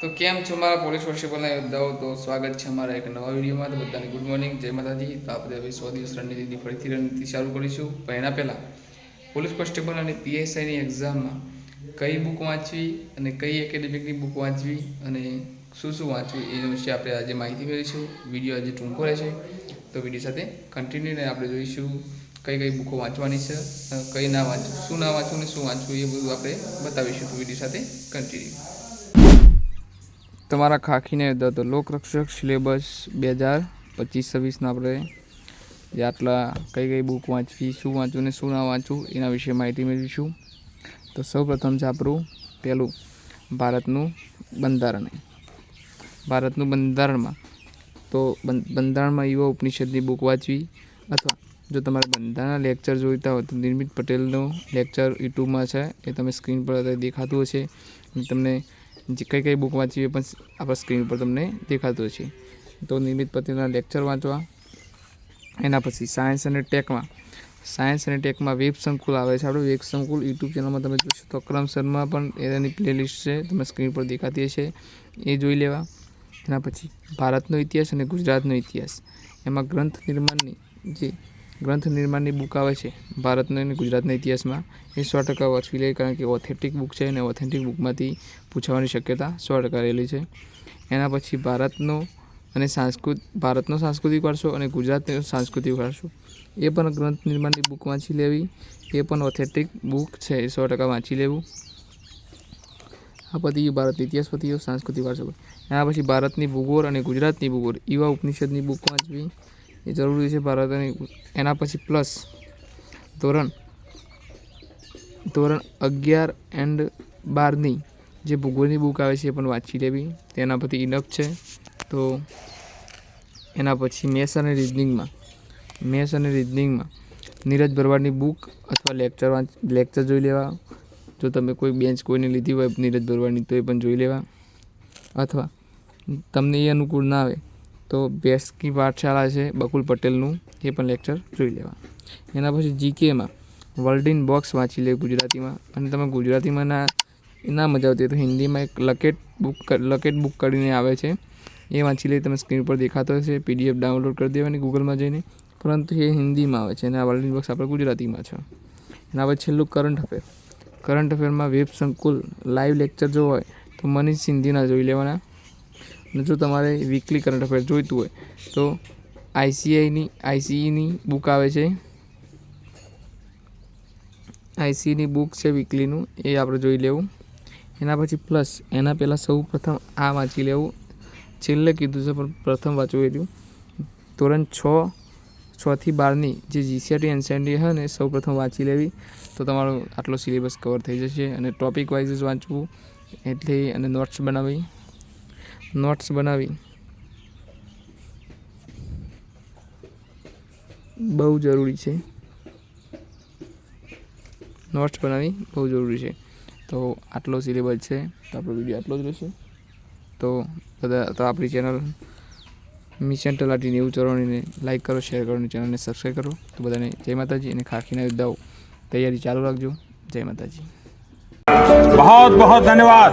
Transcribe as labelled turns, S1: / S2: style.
S1: તો કેમ છો મારા પોલીસ કોન્સ્ટેબલના યોદ્ધાઓ? તો સ્વાગત છે અમારા એક નવા વિડીયોમાં. તો બધાને ગુડ મોર્નિંગ જય માતાજી. તો આપણે હવે સો દિવસ રણનીતિની ફરીથી રણનીતિ ચાલુ કરીશું. પણ એના પહેલાં પોલીસ કોન્સ્ટેબલ અને પીએસઆઈની એક્ઝામમાં કઈ બુક વાંચવી અને કઈ એકેડેમિકની બુક વાંચવી અને શું શું વાંચવું એ વિશે આપણે આજે માહિતી મેળવીશું. વીડિયો આજે ટૂંકો રહેશે. તો વીડિયો સાથે કન્ટિન્યુ આપણે જોઈશું કઈ કઈ બુકો વાંચવાની છે કઈ ના વાંચવું, શું ના વાંચવું ને શું વાંચવું એ બધું આપણે બતાવીશું. વીડિયો સાથે કન્ટિન્યુ તમારા ખાખીને તો લોકરક્ષક સિલેબસ બે હજાર પચીસ છવ્વીસના આપણે જે આટલા કઈ કઈ બુક વાંચવી, શું વાંચવું ને શું ના વાંચવું એના વિશે માહિતી મેળવીશું. તો સૌ પ્રથમ છે આપણું પહેલું ભારતનું બંધારણ. ભારતનું બંધારણમાં તો બંધારણમાં યુવા ઉપનિષદની બુક વાંચવી અથવા જો તમારે બંધારણના લેક્ચર જોઈતા હોય તો નિર્મિત પટેલનો લેક્ચર યુટ્યુબમાં છે, એ તમે સ્ક્રીન પર દેખાતું હશે. તમને જે કઈ કઈ બુક વાંચવી એ પણ આપણા સ્ક્રીન પર તમને દેખાતું છે તો નિર્મિત પતિના લેક્ચર વાંચવા, એના પછી સાયન્સ અને ટેકમાં સાયન્સ અને ટેકમાં વેબ સંકુલ આવે છે આપણું વેબ સંકુલ યુટ્યુબ ચેનલમાં તમે જોશો તો ક્રમસરમાં પણ એની પ્લેલિસ્ટ છે તમે સ્ક્રીન પર દેખાતી હશે. એ જોઈ લેવા. એના પછી ભારતનો ઇતિહાસ અને ગુજરાતનો ઇતિહાસ. એમાં ગ્રંથ નિર્માણની જે ગ્રંથ નિર્માણની બુક આવે છે. ભારતનો અને ગુજરાતના ઇતિહાસમાં એ સો ટકા વર્ષી લે કારણ કે ઓથેન્ટિક બુક છે અને ઓથેન્ટિક બુકમાંથી પૂછવાની શક્યતા સો ટકા રહેલી છે. એના પછી ભારતનો અને સાંસ્કૃત, ભારતનો સાંસ્કૃતિક વારસો અને ગુજરાતનો સાંસ્કૃતિક વારસો. એ પણ ગ્રંથ નિર્માણની બુક વાંચી લેવી. એ પણ ઓથેન્ટિક બુક છે, એ સો ટકા વાંચી લેવું. આ પછી ભારત ઇતિહાસ પતિઓ, સાંસ્કૃતિક વારસો. એના પછી ભારતની ભૂગોળ અને ગુજરાતની ભૂગોળ. એવા ઉપનિષદની બુક વાંચવી. એ જરૂરી છે ભારત અને એના પછી પ્લસ ધોરણ. ધોરણ અગિયાર એન્ડ બારની જે ભૂગોળની બુક આવે છે એ પણ વાંચી લેવી. તેના પરથી ઇનફ છે. તો એના પછી મેથ્સ અને રિઝનિંગમાં મેથ્સ અને રિઝનિંગમાં નીરજ ભરવાડની બુક અથવા લેક્ચર વાંચ લેક્ચર જોઈ લેવા. જો તમે કોઈ બેન્ચ કોઈને લીધી હોય નીરજ ભરવાડની તો એ પણ જોઈ લેવા. અથવા તમને એ અનુકૂળ ના આવે તો બેસ્ટ કી પાઠશાળા છે બકુલ પટેલનું, એ પણ લેક્ચર જોઈ લેવા. એના પછી જીકેમાં વર્લ્ડ ઇન બોક્સ વાંચી લે ગુજરાતીમાં. અને તમે ગુજરાતીમાં ના ના મજા આવતી તો હિન્દીમાં એક લકેટ બુક લકેટ બુક કરીને આવે છે. એ વાંચી લે, તમે સ્ક્રીન પર દેખાતો હશે, પીડીએફ ડાઉનલોડ કરી દેવાની ગૂગલમાં જઈને. પરંતુ એ હિન્દીમાં આવે છે અને આ વર્લ્ડ ઇન બોક્સ આપણે ગુજરાતીમાં છે. એના પછી છેલ્લું કરંટ અફેર. કરંટ અફેરમાં વેબ સંકુલ લાઈવ લેક્ચર જો હોય તો મનીષ સિંધીના જોઈ લેવાના. અને જો તમારે વીકલી કરંટ અફેર જોઈતું હોય, તો આઈસીઆઈની આઈસીઈની બુક આવે છે. આઈસીઈની બુક છે વીકલીનું એ આપણે જોઈ લેવું. એના પછી પ્લસ એના પહેલાં સૌ પ્રથમ આ વાંચી લેવું. છેલ્લે કીધું છે, પણ પ્રથમ વાંચવું એટલું ધોરણ છ છથી બારની જે જીસીઆરટી એનસીઆરટી હોય ને, સૌ પ્રથમ વાંચી લેવી. તો તમારો આટલો સિલેબસ કવર થઈ જશે અને ટોપિક વાઇઝ વાંચવું. એટલે અને નોટ્સ બનાવી. નોટ્સ બનાવી બહુ જરૂરી છે નોટ્સ બનાવવી બહુ જરૂરી છે તો આટલો સિલેબસ છે તો આપણો વિડીયો આટલો જ રહેશે તો બધા તો આપણી ચેનલ મિશન તલાટી નેવું ચોરાણીને લાઈક કરો શેર કરો અને ચેનલને સબસ્ક્રાઈબ કરો તો બધાને જય માતાજી અને ખાખીના યોદ્ધાઓ તૈયારી ચાલુ રાખજો જય માતાજી
S2: बहुत बहुत धन्यवाद